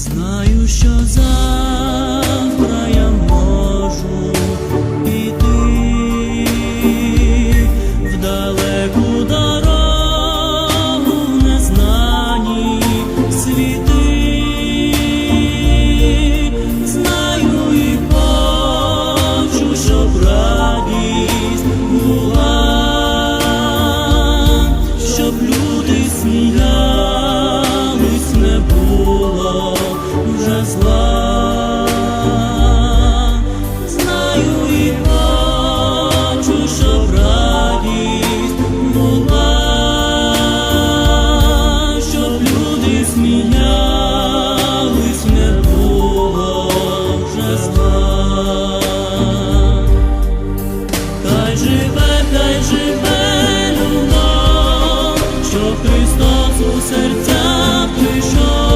знаю, що завтра я вже зла, знаю і бачу, що радість була, щоб люди сміялись, не було хай живе, хай живе любов, що Христос у серця прийшов.